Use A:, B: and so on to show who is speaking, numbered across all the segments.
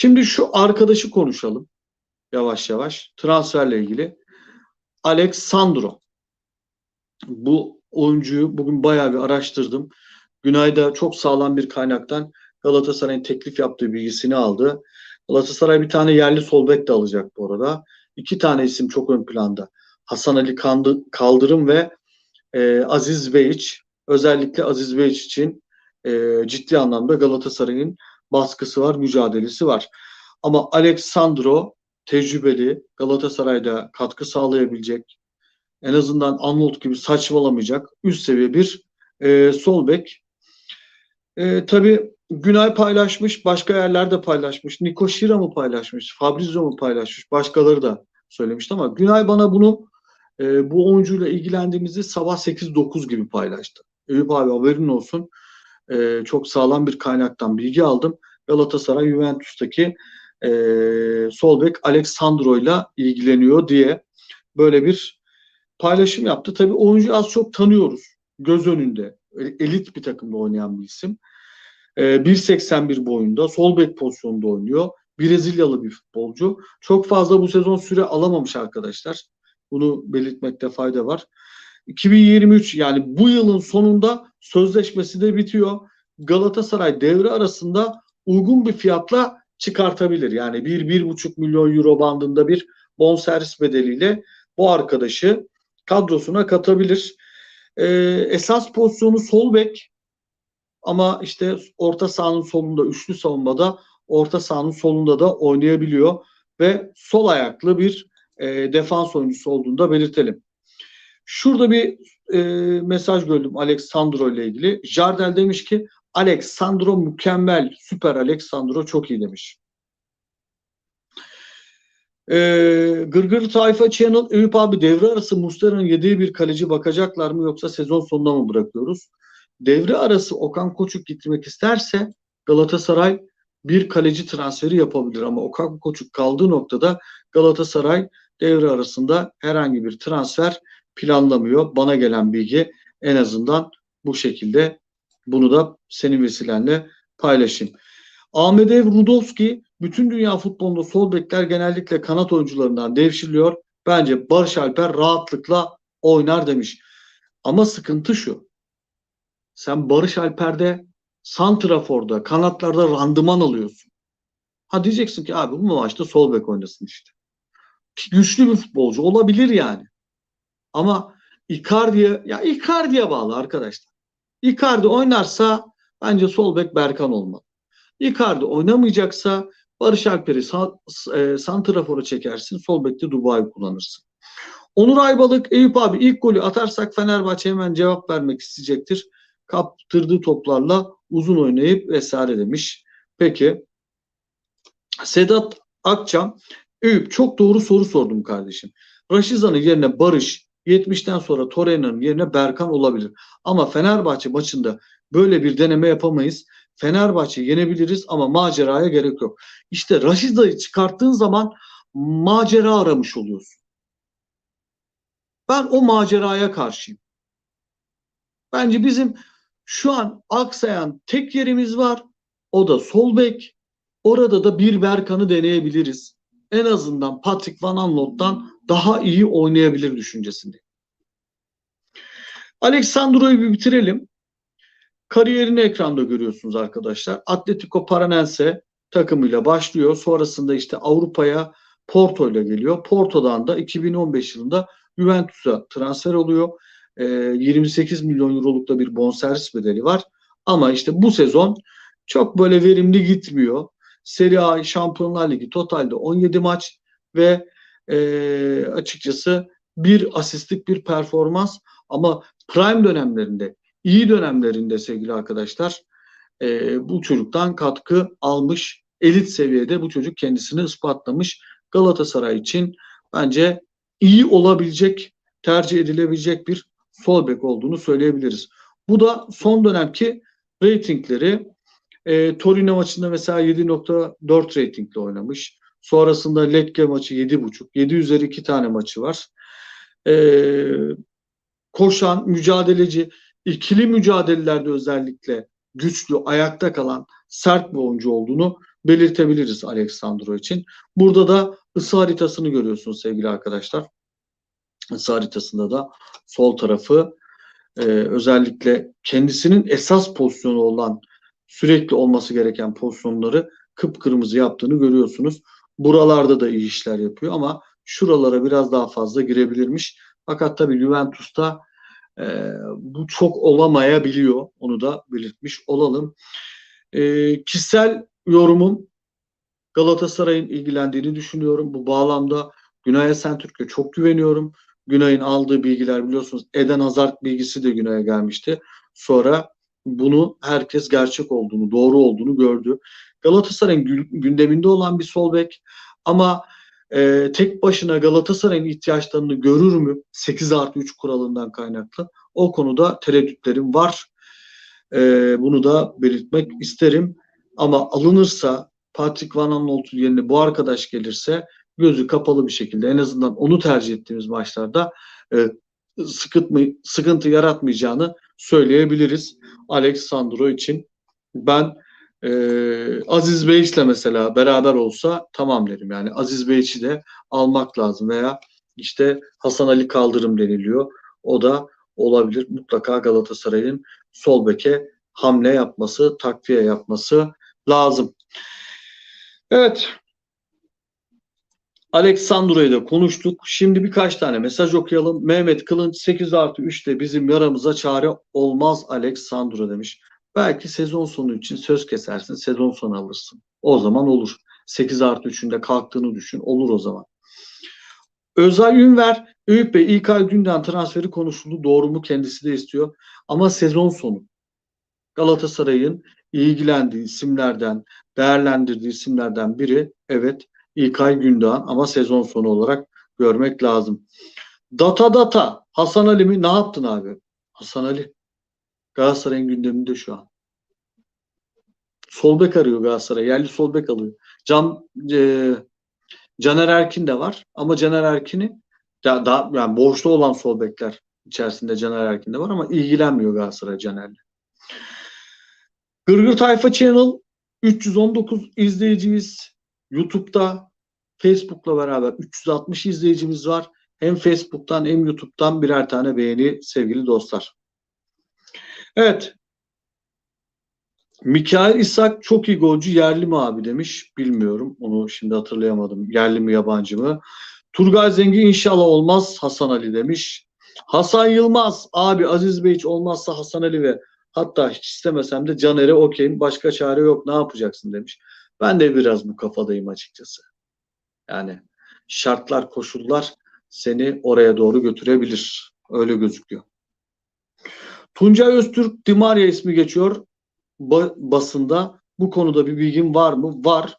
A: Şimdi şu arkadaşı konuşalım yavaş yavaş transferle ilgili. Alex Sandro. Bu oyuncuyu bugün bayağı bir araştırdım. Günay'da çok sağlam bir kaynaktan Galatasaray'ın teklif yaptığı bilgisini aldı. Galatasaray bir tane yerli sol bek de alacak bu arada. İki tane isim çok ön planda. Hasan Ali Kaldırım ve e, Aziz Beyiç. Özellikle Aziz Beyiç için e, ciddi anlamda Galatasaray'ın baskısı var, mücadelesi var. Ama Alexandro tecrübeli, Galatasaray'da katkı sağlayabilecek, en azından Arnold gibi saçmalamayacak üst seviye bir e, sol bek. E, tabii Günay paylaşmış, başka yerlerde paylaşmış. Niko Şira mı paylaşmış, Fabrizio mu paylaşmış, başkaları da söylemişti ama Günay bana bunu e, bu oyuncuyla ilgilendiğimizi sabah 8-9 gibi paylaştı. Eyüp abi haberin olsun. E, çok sağlam bir kaynaktan bilgi aldım. Galatasaray Juventus'taki e, sol bek Alexandro ile ilgileniyor diye böyle bir paylaşım yaptı. Tabii oyuncu az çok tanıyoruz. Göz önünde. Elit bir takımda oynayan bir isim. E, 1.81 boyunda sol bek pozisyonunda oynuyor. Brezilyalı bir futbolcu. Çok fazla bu sezon süre alamamış arkadaşlar. Bunu belirtmekte fayda var. 2023 yani bu yılın sonunda sözleşmesi de bitiyor. Galatasaray devre arasında uygun bir fiyatla çıkartabilir. Yani 1-1,5 milyon euro bandında bir bonservis bedeliyle bu arkadaşı kadrosuna katabilir. Ee, esas pozisyonu sol bek ama işte orta sahanın solunda, üçlü savunmada orta sahanın solunda da oynayabiliyor ve sol ayaklı bir e, defans oyuncusu olduğunu da belirtelim. Şurada bir e, mesaj gördüm Alexandro ile ilgili. Jardel demiş ki Alexandro mükemmel, süper Alexandro çok iyi demiş. Ee, Gırgır Tayfa Channel Eyüp abi devre arası Muslera'nın yediği bir kaleci bakacaklar mı yoksa sezon sonunda mı bırakıyoruz? Devre arası Okan Koçuk gitmek isterse Galatasaray bir kaleci transferi yapabilir ama Okan Koçuk kaldığı noktada Galatasaray devre arasında herhangi bir transfer planlamıyor. Bana gelen bilgi en azından bu şekilde bunu da senin vesilenle paylaşayım. Ahmet Ev Rudowski bütün dünya futbolunda sol bekler genellikle kanat oyuncularından devşiriliyor. Bence Barış Alper rahatlıkla oynar demiş. Ama sıkıntı şu. Sen Barış Alper'de Santrafor'da, kanatlarda randıman alıyorsun. Ha diyeceksin ki abi bu maçta sol bek oynasın işte. Güçlü bir futbolcu olabilir yani. Ama Icardi'ye ya Icardi'ye bağlı arkadaşlar. Icardi oynarsa bence sol bek Berkan olmalı. Icardi oynamayacaksa Barış Alper'i e, santrafora çekersin. Sol bekte Dubai kullanırsın. Onur Aybalık, Eyüp abi ilk golü atarsak Fenerbahçe hemen cevap vermek isteyecektir. Kaptırdığı toplarla uzun oynayıp vesaire demiş. Peki. Sedat Akçam, Eyüp çok doğru soru sordum kardeşim. Raşiza'nın yerine Barış, 70'ten sonra Torreira'nın yerine Berkan olabilir. Ama Fenerbahçe maçında böyle bir deneme yapamayız. Fenerbahçe yenebiliriz ama maceraya gerek yok. İşte Raşida'yı çıkarttığın zaman macera aramış oluyorsun. Ben o maceraya karşıyım. Bence bizim şu an aksayan tek yerimiz var. O da sol bek. Orada da bir Berkan'ı deneyebiliriz. En azından Patrick Van Aanholt'tan daha iyi oynayabilir düşüncesinde. Aleksandro'yu bir bitirelim. Kariyerini ekranda görüyorsunuz arkadaşlar. Atletico Paranense takımıyla başlıyor. Sonrasında işte Avrupa'ya Porto ile geliyor. Porto'dan da 2015 yılında Juventus'a transfer oluyor. E, ee, 28 milyon euroluk da bir bonservis bedeli var. Ama işte bu sezon çok böyle verimli gitmiyor. Serie A Şampiyonlar Ligi totalde 17 maç ve e, açıkçası bir asistlik bir performans ama prime dönemlerinde iyi dönemlerinde sevgili arkadaşlar e, bu çocuktan katkı almış. Elit seviyede bu çocuk kendisini ispatlamış. Galatasaray için bence iyi olabilecek, tercih edilebilecek bir sol bek olduğunu söyleyebiliriz. Bu da son dönemki reytingleri e, Torino maçında mesela 7.4 reytingle oynamış. Sonrasında Lecce maçı 7.5. 7 üzeri 2 tane maçı var. E, koşan, mücadeleci, ikili mücadelelerde özellikle güçlü, ayakta kalan sert bir oyuncu olduğunu belirtebiliriz Alexandro için. Burada da ısı haritasını görüyorsunuz sevgili arkadaşlar. Isı haritasında da sol tarafı e, özellikle kendisinin esas pozisyonu olan sürekli olması gereken pozisyonları kıpkırmızı yaptığını görüyorsunuz. Buralarda da iyi işler yapıyor ama şuralara biraz daha fazla girebilirmiş. Fakat tabii Juventus'ta e, bu çok olamayabiliyor. Onu da belirtmiş olalım. E, kişisel yorumum Galatasaray'ın ilgilendiğini düşünüyorum. Bu bağlamda Günay Esentürk'e çok güveniyorum. Günay'ın aldığı bilgiler biliyorsunuz Eden Hazard bilgisi de Günay'a gelmişti. Sonra bunu herkes gerçek olduğunu, doğru olduğunu gördü. Galatasaray'ın gündeminde olan bir sol bek ama e, tek başına Galatasaray'ın ihtiyaçlarını görür mü? 8 artı 3 kuralından kaynaklı. O konuda tereddütlerim var. E, bunu da belirtmek isterim. Ama alınırsa Patrick Van Aanholt'un yerine bu arkadaş gelirse gözü kapalı bir şekilde en azından onu tercih ettiğimiz maçlarda e, sıkıntı, sıkıntı yaratmayacağını söyleyebiliriz. Alex Sandro için ben e, Aziz Beyç'le mesela beraber olsa tamam derim. Yani Aziz Beyç'i de almak lazım veya işte Hasan Ali Kaldırım deniliyor. O da olabilir. Mutlaka Galatasaray'ın sol beke hamle yapması, takviye yapması lazım. Evet. Aleksandro'yu da konuştuk. Şimdi birkaç tane mesaj okuyalım. Mehmet Kılınç 8 artı 3'te bizim yaramıza çare olmaz Aleksandro demiş. Belki sezon sonu için söz kesersin, sezon sonu alırsın. O zaman olur. 8 artı 3'ünde kalktığını düşün. Olur o zaman. Özay Ünver, Eyüp Bey İlkay Günden transferi konuşuldu. Doğru mu? Kendisi de istiyor. Ama sezon sonu. Galatasaray'ın ilgilendiği isimlerden, değerlendirdiği isimlerden biri evet İlkay Gündoğan ama sezon sonu olarak görmek lazım. Data data Hasan Ali mi? Ne yaptın abi? Hasan Ali. Galatasaray'ın gündeminde şu an. Sol bek arıyor Galatasaray. Yerli sol bek alıyor. Can e, Caner Erkin de var ama Caner Erkin'i daha, daha yani borçlu olan sol bekler içerisinde Caner Erkin de var ama ilgilenmiyor Galatasaray Caner'le. Gırgır Tayfa Channel 319 izleyiciyiz. YouTube'da Facebook'la beraber 360 izleyicimiz var. Hem Facebook'tan hem YouTube'dan birer tane beğeni sevgili dostlar. Evet. Mikael İshak çok iyi golcü yerli mi abi demiş. Bilmiyorum. Onu şimdi hatırlayamadım. Yerli mi yabancı mı? Turgay Zengi inşallah olmaz Hasan Ali demiş. Hasan Yılmaz abi Aziz Bey hiç olmazsa Hasan Ali ve hatta hiç istemesem de Caner'e okeyim başka çare yok ne yapacaksın demiş. Ben de biraz bu kafadayım açıkçası. Yani şartlar koşullar seni oraya doğru götürebilir. Öyle gözüküyor. Tuncay Öztürk Dimaria ismi geçiyor ba basında. Bu konuda bir bilgim var mı? Var.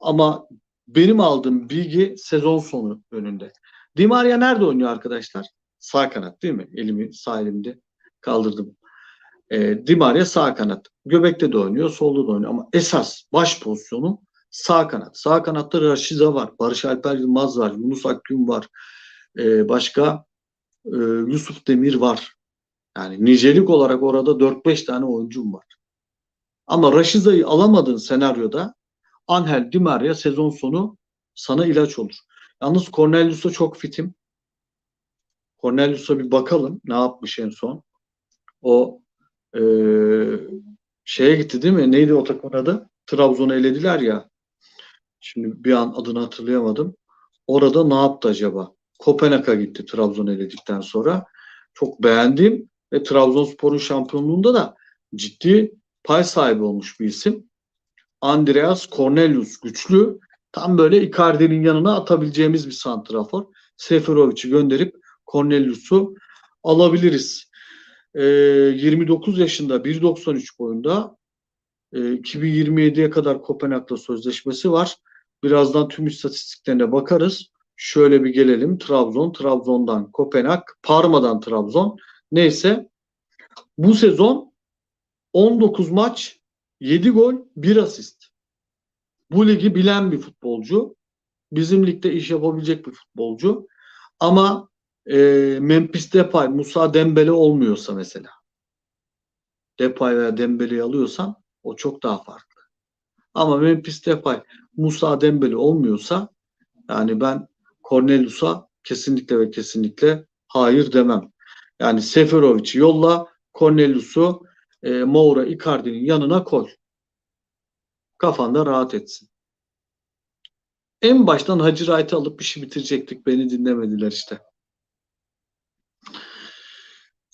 A: Ama benim aldığım bilgi sezon sonu önünde. Dimaria nerede oynuyor arkadaşlar? Sağ kanat değil mi? Elimi sağ elimde kaldırdım. E, Dimaria sağ kanat. Göbekte de oynuyor, solda da oynuyor. Ama esas baş pozisyonu sağ kanat. Sağ kanatta Raşiza var, Barış Alper Yılmaz var, Yunus Akgün var. E, başka e, Yusuf Demir var. Yani nicelik olarak orada 4-5 tane oyuncum var. Ama Raşiza'yı alamadığın senaryoda Angel Di Maria sezon sonu sana ilaç olur. Yalnız Cornelius'a çok fitim. Cornelius'a bir bakalım ne yapmış en son. O e, şeye gitti değil mi? Neydi o takımın adı? Trabzon'u elediler ya. Şimdi bir an adını hatırlayamadım. Orada ne yaptı acaba? Kopenhag'a gitti Trabzon eledikten sonra. Çok beğendim ve Trabzonspor'un şampiyonluğunda da ciddi pay sahibi olmuş bir isim. Andreas Cornelius güçlü. Tam böyle Icardi'nin yanına atabileceğimiz bir santrafor. Seferovic'i gönderip Cornelius'u alabiliriz. E, 29 yaşında 1.93 boyunda e, 2027'ye kadar Kopenhag'la sözleşmesi var. Birazdan tüm istatistiklerine bakarız. Şöyle bir gelelim. Trabzon, Trabzon'dan Kopenhag, Parma'dan Trabzon. Neyse bu sezon 19 maç, 7 gol, 1 asist. Bu ligi bilen bir futbolcu. Bizim ligde iş yapabilecek bir futbolcu. Ama e, Memphis Depay, Musa Dembele olmuyorsa mesela. Depay veya Dembele'yi alıyorsan o çok daha farklı. Ama Memphis Depay, Musa Dembele olmuyorsa yani ben Cornelius'a kesinlikle ve kesinlikle hayır demem. Yani Seferovic'i yolla, Cornelius'u e, Moura Icardi'nin yanına koy. Kafanda rahat etsin. En baştan Hacı Wright'ı alıp işi bitirecektik. Beni dinlemediler işte.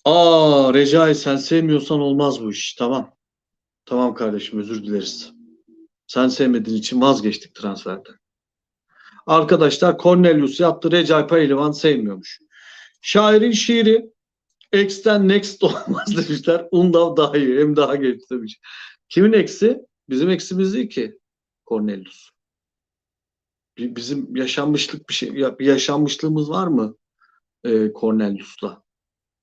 A: Aa Recai sen sevmiyorsan olmaz bu iş. Tamam. Tamam kardeşim özür dileriz. Sen sevmediğin için vazgeçtik transferden. Arkadaşlar Cornelius yaptı. Recai Pehlivan sevmiyormuş. Şairin şiiri X'ten next olmaz demişler. Undav daha iyi. Hem daha genç demiş. Kimin eksi? Bizim eksimiz değil ki. Cornelius. Bizim yaşanmışlık bir şey, bir yaşanmışlığımız var mı e, Cornelius'la?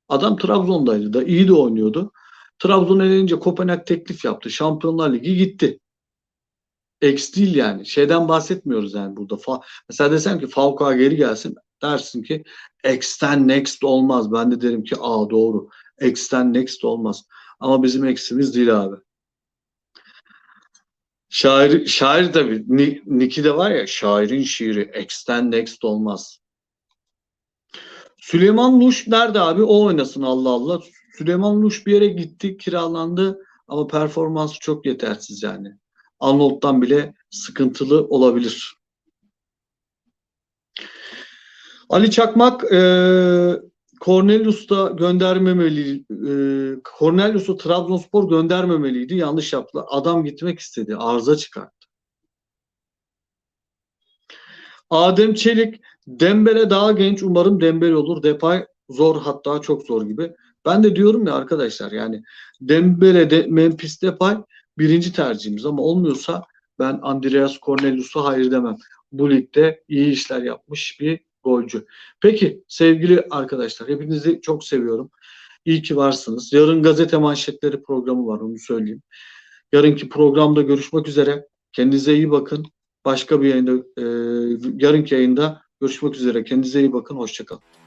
A: Adam Trabzon'daydı da iyi de oynuyordu. Trabzon elince Kopenhag teklif yaptı. Şampiyonlar Ligi gitti. Ex değil yani. Şeyden bahsetmiyoruz yani burada. Fa Mesela desem ki Falcao geri gelsin dersin ki X'ten next olmaz. Ben de derim ki aa doğru. X'ten next olmaz. Ama bizim eksimiz değil abi. Şair, şair. Ni- Niki de var ya şairin şiiri. X'ten next olmaz. Süleyman Luş nerede abi? O oynasın Allah Allah. Süleyman Luş bir yere gitti, kiralandı ama performansı çok yetersiz yani. Arnold'dan bile sıkıntılı olabilir. Ali Çakmak e, Cornelius da göndermemeli e, Cornelius'u Trabzonspor göndermemeliydi. Yanlış yaptılar. Adam gitmek istedi. Arıza çıkarttı. Adem Çelik Dembele daha genç. Umarım Dembele olur. Depay zor hatta çok zor gibi. Ben de diyorum ya arkadaşlar yani Dembele de Memphis Depay birinci tercihimiz ama olmuyorsa ben Andreas Cornelius'a hayır demem. Bu ligde iyi işler yapmış bir golcü. Peki sevgili arkadaşlar hepinizi çok seviyorum. İyi ki varsınız. Yarın gazete manşetleri programı var onu söyleyeyim. Yarınki programda görüşmek üzere. Kendinize iyi bakın. Başka bir yayında, e, yarınki yayında görüşmek üzere. Kendinize iyi bakın. Hoşçakalın.